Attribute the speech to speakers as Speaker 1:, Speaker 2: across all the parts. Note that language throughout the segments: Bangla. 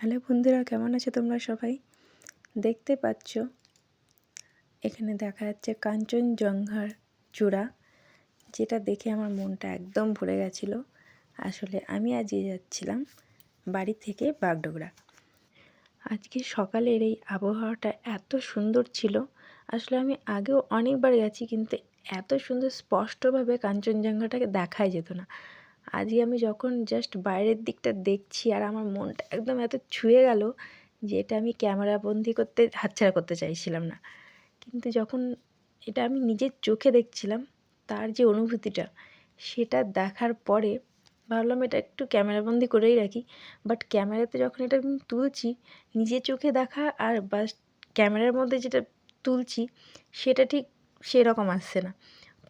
Speaker 1: হ্যালো বন্ধুরা, কেমন আছো তোমরা সবাই? দেখতে পাচ্ছ, এখানে দেখা যাচ্ছে কাঞ্চনজঙ্ঘার চূড়া, যেটা দেখে আমার মনটা একদম ভরে গেছিল। আসলে আমি আজকে যাচ্ছিলাম বাড়ি থেকে বাগডোগরা। আজকে সকালের এই আবহাওয়াটা এত সুন্দর ছিল। আসলে আমি আগেও অনেকবার গেছি, কিন্তু এত সুন্দর স্পষ্টভাবে কাঞ্চনজঙ্ঘাটাকে দেখাই যেত না। আজকে আমি যখন জাস্ট বাইরের দিকটা দেখছি আর আমার মনটা একদম এত ছুঁয়ে গেল যে এটা আমি ক্যামেরা বন্দি করতে হাতছাড়া করতে চাইছিলাম না। কিন্তু যখন এটা আমি নিজের চোখে দেখছিলাম, তার যে অনুভূতিটা, সেটা দেখার পরে ভাবলাম এটা একটু ক্যামেরাবন্দি করেই রাখি। বাট ক্যামেরাতে যখন এটা আমি তুলছি নিজের চোখে দেখা আর বা ক্যামেরার মধ্যে যেটা তুলছি, সেটা ঠিক সেরকম আসছে না।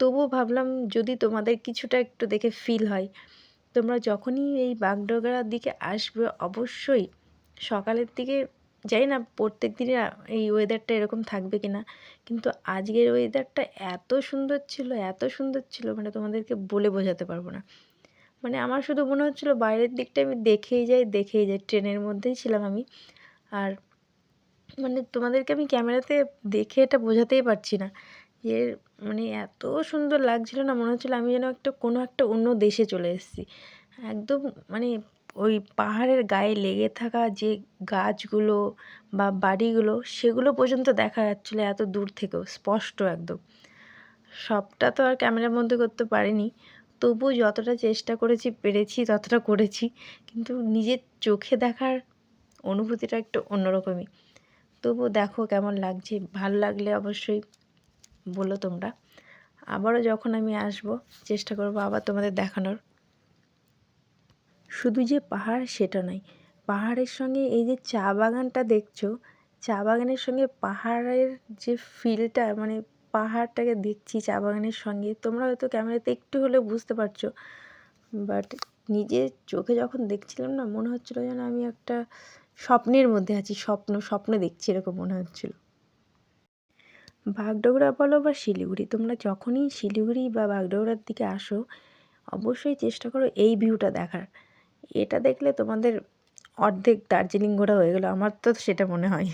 Speaker 1: তবুও ভাবলাম যদি তোমাদের কিছুটা একটু দেখে ফিল হয়। তোমরা যখনই এই বাগডোগরার দিকে আসবে অবশ্যই সকালের দিকে জানি না প্রত্যেক দিনে এই ওয়েদারটা এরকম থাকবে কি না কিন্তু আজকের ওয়েদারটা এত সুন্দর ছিল, এত সুন্দর ছিল মানে তোমাদেরকে বলে বোঝাতে পারব না। মানে আমার শুধু মনে হচ্ছিল বাইরের দিকটা আমি দেখেই যাই দেখেই যাই, ট্রেনের মধ্যেই ছিলাম আমি। আর মানে তোমাদেরকে আমি ক্যামেরাতে দেখে এটা বোঝাতেই পারছি না। যে মানে এত সুন্দর লাগছিল না, মনে হচ্ছিল আমি যেন একটা কোনো একটা অন্য দেশে চলে এসেছি। একদম মানে ওই পাহাড়ের গায়ে লেগে থাকা যে গাছগুলো বা বাড়িগুলো, সেগুলো পর্যন্ত দেখা যাচ্ছিল এত দূর থেকেও, স্পষ্ট একদম। সবটা তো আর ক্যামেরার মধ্যে করতে পারিনি। তবু যতটা চেষ্টা করেছি, পেরেছি, ততটা করেছি, কিন্তু নিজের চোখে দেখার অনুভূতিটা একটু অন্যরকমই। তবু দেখো কেমন লাগছে, ভালো লাগলে অবশ্যই বলো তোমরা। আবারও যখন আমি আসব, চেষ্টা করব আবার তোমাদের দেখানোর। শুধু যে পাহাড়, সেটা নয়। পাহাড়ের সঙ্গে এই যে চা বাগানটা দেখছ, চা বাগানের সঙ্গে পাহাড়ের যে ফিলটা মানে পাহাড়টাকে দেখছি চা বাগানের সঙ্গে, তোমরা হয়তো ক্যামেরাতে একটু হলেও বুঝতে পারছ। বাট নিজের চোখে যখন দেখছিলাম না, মনে হচ্ছিল যেন আমি একটা স্বপ্নের মধ্যে আছি, স্বপ্ন স্বপ্ন দেখছি, এরকম মনে হচ্ছিল। বাগডোগরা বলো বা শিলিগুড়ি, তোমরা যখনই শিলিগুড়ি বা বাগডোগরার দিকে আসো, অবশ্যই চেষ্টা করো এই ভিউটা দেখার। এটা দেখলে তোমাদের অর্ধেক দার্জিলিং ঘোরা হয়ে গেলো, আমার তো সেটা মনে হয়।